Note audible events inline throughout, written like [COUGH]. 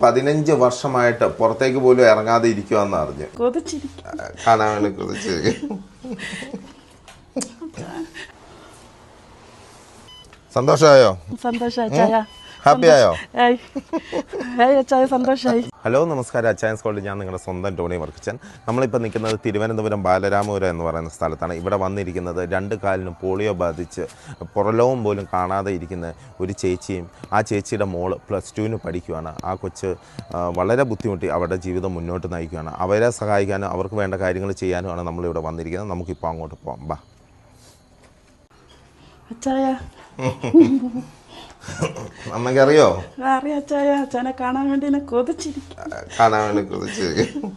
പതിനഞ്ച് വർഷമായിട്ട് പുറത്തേക്ക് പോലും ഇറങ്ങാതെ ഇരിക്കുവാന്ന് അറിഞ്ഞു. കാണാൻ വേണ്ടി കുതിച്ചിരിക്കും. [LAUGHS] സന്തോഷമായോ? സന്തോഷായി ചായ സന്തോഷമായി ഹലോ നമസ്കാരം. അച്ചായൻസ് കോളേജ് ഞാൻ നിങ്ങളുടെ സ്വന്തം ടോണി വർക്കിച്ചൻ. നമ്മളിപ്പോൾ നിൽക്കുന്നത് തിരുവനന്തപുരം ബാലരാമപുരം എന്ന് പറയുന്ന സ്ഥലത്താണ്. ഇവിടെ വന്നിരിക്കുന്നത് രണ്ട് കാലിനും പോളിയോ ബാധിച്ച് പുറലോകം പോലും കാണാതെ ഇരിക്കുന്ന ഒരു ചേച്ചിയും ആ ചേച്ചിയുടെ മോൾ പ്ലസ് ടുവിന് പഠിക്കുകയാണ് ആ കൊച്ച് വളരെ ബുദ്ധിമുട്ടി അവരുടെ ജീവിതം മുന്നോട്ട് നയിക്കുകയാണ് അവരെ സഹായിക്കാനും അവർക്ക് വേണ്ട കാര്യങ്ങൾ ചെയ്യാനുമാണ് നമ്മളിവിടെ വന്നിരിക്കുന്നത്. നമുക്കിപ്പോൾ അങ്ങോട്ട് പോകാം ബാ. അച്ചായ [LAUGHS] [COUGHS] അമ്മയ്ക്കറിയോ? അറിയോ അച്ചായ അച്ഛനെ കാണാൻ വേണ്ടി എന്നെ കൊതിച്ചിരിക്കും കാണാൻ വേണ്ടി കൊതിച്ചിരിക്കും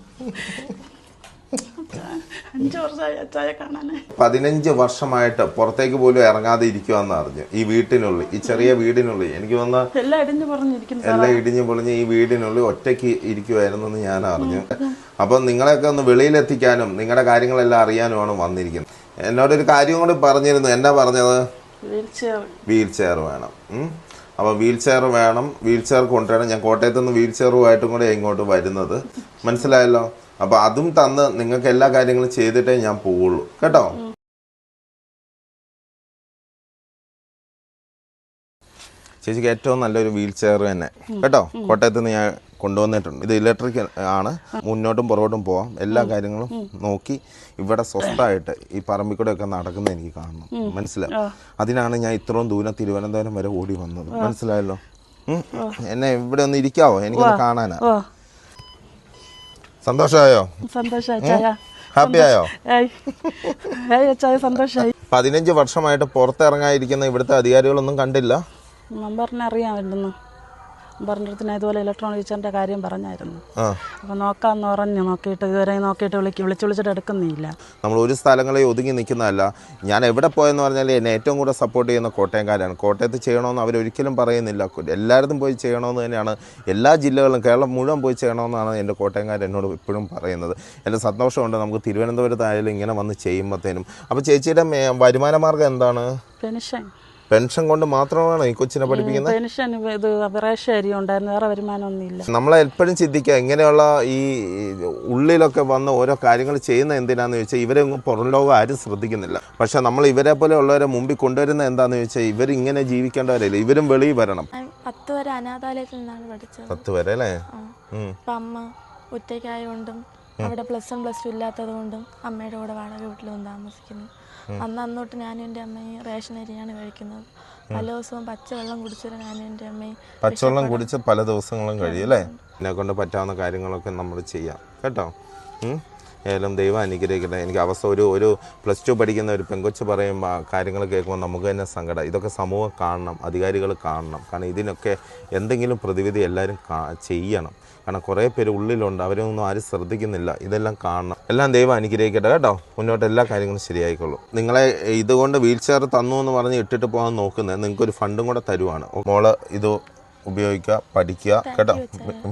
പതിനഞ്ച് വർഷമായിട്ട് പുറത്തേക്ക് പോലും ഇറങ്ങാതെ ഇരിക്കുവാന്ന് അറിഞ്ഞു. ഈ വീട്ടിനുള്ളിൽ ഈ ചെറിയ വീടിനുള്ളിൽ. എനിക്ക് വന്ന എല്ലാം ഇടിഞ്ഞു എല്ലാം ഇടിഞ്ഞു പൊളിഞ്ഞ് ഈ വീടിനുള്ളിൽ ഒറ്റയ്ക്ക് ഇരിക്കുവായിരുന്നു എന്ന് ഞാൻ അറിഞ്ഞു അപ്പം നിങ്ങളെയൊക്കെ ഒന്ന് വെളിയിലെത്തിക്കാനും നിങ്ങളുടെ കാര്യങ്ങളെല്ലാം അറിയാനുമാണ് വന്നിരിക്കുന്നത്. എന്നോടൊരു കാര്യം കൂടി പറഞ്ഞിരുന്നു. എന്നാ പറഞ്ഞത്? വീൽ ചെയർ വേണം. അപ്പോൾ വീൽ ചെയർ വേണം. വീൽചെയർ കൊണ്ടുവരണം. ഞാൻ കോട്ടയത്ത് നിന്ന് വീൽ ചെയറുമായിട്ടും കൂടെ ഇങ്ങോട്ട് വരുന്നത്. മനസ്സിലായല്ലോ? അപ്പോൾ അതും തന്ന് നിങ്ങൾക്ക് എല്ലാ കാര്യങ്ങളും ചെയ്തിട്ടേ ഞാൻ പോവുള്ളൂ. കേട്ടോ? ചേച്ചിക്ക് ഏറ്റവും നല്ലൊരു വീൽ ചെയർ തന്നെ കേട്ടോ? കോട്ടയത്ത് നിന്ന് ഞാൻ കൊണ്ടുവന്നിട്ടുണ്ട്. ഇത് ഇലക്ട്രിക് ആണ്. മുന്നോട്ടും പുറകോട്ടും പോവാം. എല്ലാ കാര്യങ്ങളും നോക്കി ഇവിടെ സ്വസ്ഥമായിട്ട് ഈ പറമ്പിൽ കൂടെ ഒക്കെ നടക്കുന്ന എനിക്ക് കാണണം. മനസ്സിലായി? അതിനാണ് ഞാൻ ഇത്രയും ദൂരം തിരുവനന്തപുരം വരെ ഓടി വന്നത്. മനസ്സിലായല്ലോ? എന്നെ ഇവിടെ ഒന്ന് ഇരിക്കാവോ? എനിക്കൊന്ന് കാണാനാ. സന്തോഷമായോ? ഹാപ്പിയായോ സന്തോഷമായി പതിനഞ്ച് വർഷമായിട്ട് പുറത്തിറങ്ങാതിരിക്കുന്ന ഇവിടുത്തെ അധികാരികളൊന്നും കണ്ടില്ല. നമ്പറിനെ അറിയാമായിരുന്നു അടുത്ത് ഇതുപോലെ ഇലക്ട്രോണിക് ടീച്ചറിന്റെ കാര്യം പറഞ്ഞായിരുന്നു. അപ്പോൾ നോക്കാമെന്ന് പറഞ്ഞു നോക്കിയിട്ട് ഇതുവരെ നോക്കിയിട്ട് വിളിക്ക് വിളിച്ച് വിളിച്ചിട്ട് എടുക്കുന്നില്ല. നമ്മൾ ഒരു സ്ഥലങ്ങളിൽ ഒതുങ്ങി നിൽക്കുന്നതല്ല. ഞാൻ എവിടെ പോയെന്ന് പറഞ്ഞാൽ എന്നെ ഏറ്റവും കൂടുതൽ സപ്പോർട്ട് ചെയ്യുന്ന കോട്ടയംകാരാണ്. കോട്ടയത്ത് ചെയ്യണമെന്ന് അവരൊരിക്കലും പറയുന്നില്ല. എല്ലായിടത്തും പോയി ചെയ്യണമെന്ന് തന്നെയാണ്. എല്ലാ ജില്ലകളിലും കേരളം മുഴുവൻ പോയി ചെയ്യണമെന്നാണ് എന്റെ കോട്ടയംകാർ എന്നോട് എപ്പോഴും പറയുന്നത്. എന്റെ സന്തോഷമുണ്ട് നമുക്ക് തിരുവനന്തപുരത്തായാലും ഇങ്ങനെ വന്ന് ചെയ്യുമ്പോഴത്തേനും അപ്പോൾ ചേച്ചിയുടെ വരുമാന മാർഗം എന്താണ്? പെൻഷൻ പെൻഷൻ കൊണ്ട് മാത്രമാണ് ഈ കൊച്ചിനെ പഠിപ്പിക്കുന്നത്? പെൻഷൻ ഇത് റേഷൻ അരി ഉണ്ടായിരുന്നു. വേറെ വരുമാനമൊന്നുമില്ല. നമ്മളെ എപ്പോഴും ചിന്തിക്കുക ഇങ്ങനെയുള്ള ഈ ഉള്ളിലൊക്കെ വന്ന് ഓരോ കാര്യങ്ങൾ ചെയ്യുന്ന എന്തിനാന്ന് ചോദിച്ചാൽ ഇവരെ പുറം ലോകം ആരും ശ്രദ്ധിക്കുന്നില്ല. പക്ഷെ നമ്മൾ ഇവരെ പോലെ ഉള്ളവരെ മുമ്പിൽ കൊണ്ടുവരുന്ന എന്താന്ന് ചോദിച്ചാൽ ഇവരിങ്ങനെ ജീവിക്കേണ്ടവരല്ല ഇവരും വെളിയിൽ വരണം. പത്ത് വരെ അനാഥാലയത്തിൽ നിന്നാണ് പഠിച്ചത്. പത്ത് വരെ അല്ലേ? അമ്മ ഒറ്റയ്ക്കായതുകൊണ്ടും അവിടെ പ്ലസ് വൺ പ്ലസ് ടു ഇല്ലാത്തത് കൊണ്ടും അമ്മയുടെ കൂടെ വാടക വീട്ടിൽ വന്ന് താമസിക്കുന്നു. അന്ന് അന്നോട്ട് ഞാനും എന്റെ അമ്മയും റേഷൻ അരിയാണ് കഴിക്കുന്നത്. പല ദിവസവും പച്ചവെള്ളം കുടിച്ചിട്ട് ഞാനും എന്റെ അമ്മയും പച്ചവെള്ളം കുടിച്ച് പല ദിവസങ്ങളും കഴിയും അല്ലേ? എന്നെ കൊണ്ട് പറ്റാവുന്ന കാര്യങ്ങളൊക്കെ നമ്മൾ ചെയ്യാം. കേട്ടോ. ഏതായാലും ദൈവം അനുഗ്രഹിക്കട്ടെ. എനിക്ക് അവസ്ഥ ഒരു ഒരു പ്ലസ് ടു പഠിക്കുന്ന ഒരു പെങ്കൊച്ച് പറയുമ്പോൾ കാര്യങ്ങൾ കേൾക്കുമ്പോൾ നമുക്ക് തന്നെ സങ്കടം. ഇതൊക്കെ സമൂഹം കാണണം അധികാരികൾ കാണണം. കാരണം ഇതിനൊക്കെ എന്തെങ്കിലും പ്രതിവിധി എല്ലാവരും ചെയ്യണം. കാരണം കുറേ പേര് ഉള്ളിലുണ്ട് അവരൊന്നും ആരും ശ്രദ്ധിക്കുന്നില്ല. ഇതെല്ലാം കാണണം. എല്ലാം ദൈവം അനുഗ്രഹിക്കട്ടെ കേട്ടോ. മുന്നോട്ട് എല്ലാ കാര്യങ്ങളും ശരിയായിക്കോളൂ. നിങ്ങളെ ഇതുകൊണ്ട് വീൽ ചെയർ തന്നു എന്ന് പറഞ്ഞ് ഇട്ടിട്ട് പോകാൻ നോക്കുന്നത് നിങ്ങൾക്കൊരു ഫണ്ടും കൂടെ തരുവാണ്. മോൾ ഇത് ഉപയോഗിക്കുക പഠിക്കുക കേട്ടോ?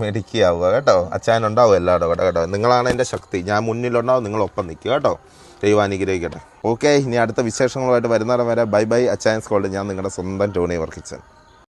മെഡിക്കാവുക കേട്ടോ? അച്ഛനുണ്ടാവും എല്ലാവരും കേട്ടോ കേട്ടോ? നിങ്ങളാണ് എന്റെ ശക്തി. ഞാൻ മുന്നിലുണ്ടാവും നിങ്ങളൊപ്പം നിൽക്കുക കേട്ടോ? ദൈവം അനുഗ്രഹിക്കട്ടെ. ഓക്കെ ഇനി അടുത്ത വിശേഷങ്ങളുമായിട്ട് വരുന്നവരെ വരെ. Bye bye. അച്ചായൻസ് കോൾഡ് ഞാൻ നിങ്ങളുടെ സ്വന്തം ടോണി വർക്കിച്ചൻ.